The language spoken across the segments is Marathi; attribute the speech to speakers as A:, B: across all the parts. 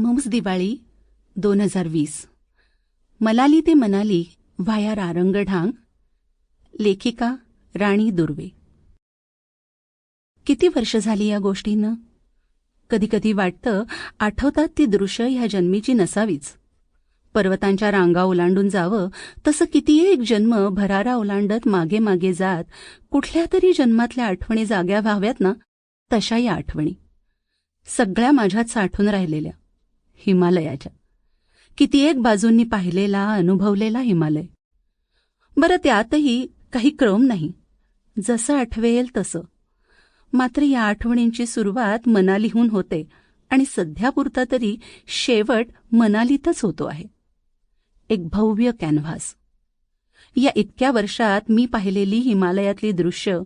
A: मम्स दिवाळी दोन हजार वीस. मलाली ते मनाली व्हाया रारंगढांग. लेखिका राणी दुर्वे. किती वर्ष झाली या गोष्टीनं? कधी कधी वाटतं आठवतात ती दृश्य ह्या जन्मीची नसावीच. पर्वतांच्या रांगा ओलांडून जावं तसं किती एक जन्म भरारा ओलांडत मागे मागे जात कुठल्या तरी जन्मातल्या आठवणी जाग्या व्हाव्यात ना तशा या आठवणी. सगळ्या माझ्यात साठून राहिलेल्या. हिमालयाच्या. किती एक बाजूंनी पाहिलेला अनुभवलेला हिमालय. बरं त्यातही काही क्रम नाही. जसं आठवेल तसं. मात्र या आठवणींची सुरुवात मनालीहून होते आणि सध्यापुरता तरी शेवट मनालीतच होतो आहे. एक भव्य कॅनव्हास. या इतक्या वर्षात मी पाहिलेली हिमालयातली दृश्य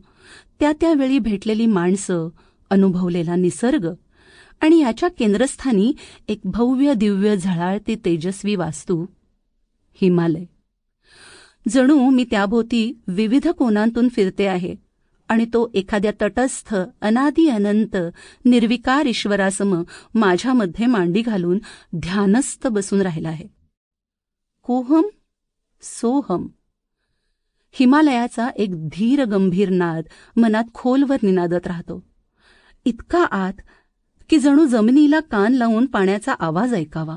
A: त्या त्यावेळी भेटलेली माणसं अनुभवलेला निसर्ग आणि याच्या केंद्रस्थानी एक भव्य दिव्य झळाळती तेजस्वी वास्तू हिमालय. जणू मी त्याभोवती विविध कोनांतून फिरते आहे आणि तो एखाद्या तटस्थ अनादी अनंत निर्विकार ईश्वरासम माझ्यामध्ये मांडी घालून ध्यानस्थ बसून राहिला आहे. कोहम सोहम. हिमालयाचा एक धीर गंभीर नाद मनात खोलवर निनादत राहतो. इतका आत की जणू जमिनीला कान लावून पाण्याचा आवाज ऐकावा.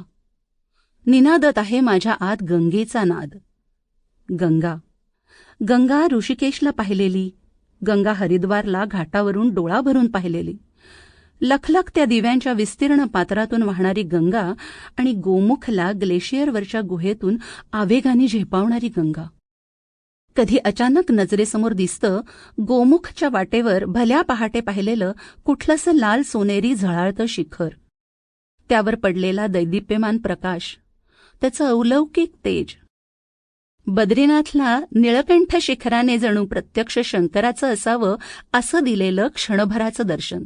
A: निनादत आहे माझ्या आत गंगेचा नाद. गंगा. गंगा ऋषिकेशला पाहिलेली. गंगा हरिद्वारला घाटावरून डोळा भरून पाहिलेली. लखलख त्या दिव्यांच्या विस्तीर्ण पात्रातून वाहणारी गंगा आणि गोमुखला ग्लेशियरवरच्या गुहेतून आवेगाने झेपावणारी गंगा. कधी अचानक नजरेसमोर दिसतं गोमुखच्या वाटेवर भल्या पहाटे पाहिलेलं कुठलंसं लाल सोनेरी झळाळतं शिखर. त्यावर पडलेला दैदिप्यमान प्रकाश त्याचं अवलौकिक तेज. बद्रीनाथला निळकंठ शिखराने जणू प्रत्यक्ष शंकराचं असावं असं दिलेलं क्षणभराचं दर्शन.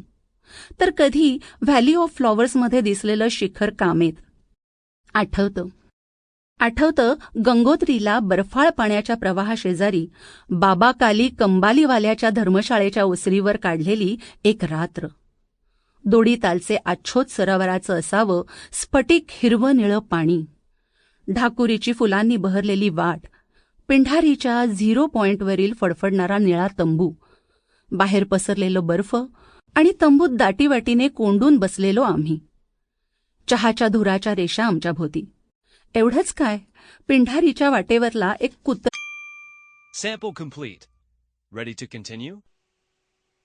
A: तर कधी व्हॅली ऑफ फ्लॉवर्समध्ये दिसलेलं शिखर कामेत. आठवतं. आठवतं गंगोत्रीला बर्फाळ पाण्याच्या प्रवाहाशेजारी बाबा काली कंबालीवाल्याच्या धर्मशाळेच्या ओसरीवर काढलेली एक रात्र. दोडीतालचे आच्छोत सरोवराचं असावं स्फटिक हिरवं निळं पाणी. ढाकुरीची फुलांनी बहरलेली वाट. पिंढारीच्या झिरो पॉइंटवरील फडफडणारा निळा तंबू. बाहेर पसरलेलं बर्फ आणि तंबूत दाटीवाटीने कोंडून बसलेलो आम्ही. चहाच्या धुराच्या रेषा आमच्या भोवती. एवढंच काय? पिंढारीच्या वाटेवरला एक कुत्र
B: sample complete ready to continue